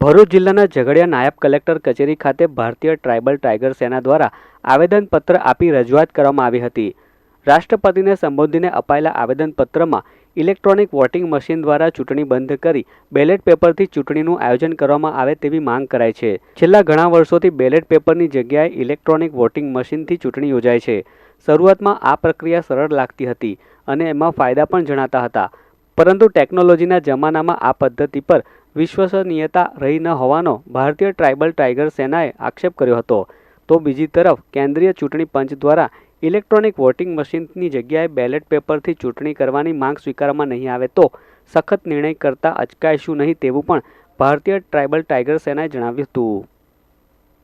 ભરૂચ જિલ્લાના ઝઘડિયા નાયબ કલેક્ટર કચેરી ખાતે ભારતીય ટ્રાઇબલ ટાઇગર સેના દ્વારા આવેદનપત્ર આપી રજૂઆત કરવામાં આવી હતી. રાષ્ટ્રપતિને સંબોધીને અપાયેલા આવેદનપત્રમાં ઇલેક્ટ્રોનિક વોટિંગ મશીન દ્વારા ચૂંટણી બંધ કરી બેલેટ પેપરથી ચૂંટણીનું આયોજન કરવામાં આવે તેવી માંગ કરાઈ છે. છેલ્લા ઘણા વર્ષોથી બેલેટ પેપરની જગ્યાએ ઇલેક્ટ્રોનિક વોટિંગ મશીનથી ચૂંટણી યોજાય છે. શરૂઆતમાં આ પ્રક્રિયા સરળ લાગતી હતી અને એમાં ફાયદા પણ જણાતા હતા. પરંતુ ટેકનોલોજીના જમાનામાં આ પદ્ધતિ પર વિશ્વસનીયતા રહી ન હોવાનો ભારતીય ટ્રાઇબલ ટાઇગર સેનાએ આક્ષેપ કર્યો હતો. તો બીજી તરફ, કેન્દ્રીય ચૂંટણી પંચ દ્વારા ઇલેક્ટ્રોનિક વોટિંગ મશીનની જગ્યાએ બેલેટ પેપરથી ચૂંટણી કરવાની માંગ સ્વીકારવામાં નહીં આવે તો સખત નિર્ણય કરતા અચકાઈશું નહીં તેવું પણ ભારતીય ટ્રાઇબલ ટાઇગર સેનાએ જણાવ્યું હતું.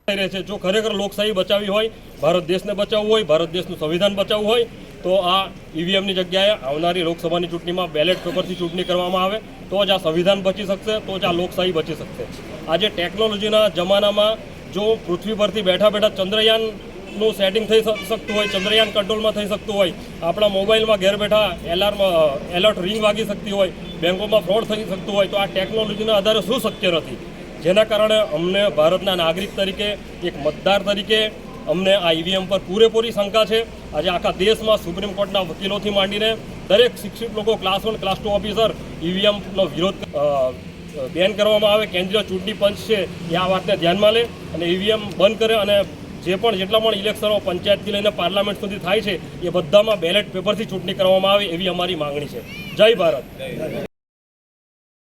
છે. જો ખરેખર લોકશાહી બચાવી હોય, ભારત દેશને બચાવવું હોય, ભારત દેશનું સંવિધાન બચાવવું હોય, તો આ ઈવીએમની જગ્યાએ આવનારી લોકસભાની ચૂંટણીમાં બેલેટ પેપરથી ચૂંટણી કરવામાં આવે, તો જ આ સંવિધાન બચી શકશે, તો જ આ લોકશાહી બચી શકશે. આજે ટેકનોલોજીના જમાનામાં જો પૃથ્વી પરથી બેઠા બેઠા ચંદ્રયાનનું સેટિંગ થઈ શકતું હોય, ચંદ્રયાન કંટ્રોલમાં થઈ શકતું હોય, આપણા મોબાઈલમાં ઘેર બેઠા એલાર્મ એલર્ટ રિંગ વાગી શકતી હોય, બેંકોમાં ફ્રોડ થઈ શકતું હોય, તો આ ટેકનોલોજીના આધારે શું શક્ય નથી? જેના કારણે અમને ભારતના નાગરિક તરીકે, એક મતદાર તરીકે અમને આ ઈવીએમ પર પૂરેપૂરી શંકા છે. આજે આખા દેશમાં સુપ્રીમ કોર્ટના વકીલોથી માંડીને દરેક શિક્ષિત લોકો, class one, class two officer ઈવીએમનો વિરોધ બેન કરવામાં આવે, કેન્દ્રીય ચૂંટણી પંચ છે, એ આ વાતને ધ્યાનમાં લે અને ઈવીએમ બંધ કરે અને જે પણ, જેટલા પણ ઇલેક્શનો પંચાયતથી લઈને પાર્લામેન્ટ સુધી થાય છે, એ બધામાં બેલેટ પેપરથી ચૂંટણી કરવામાં આવે એવી અમારી માંગણી છે. જય ભારત.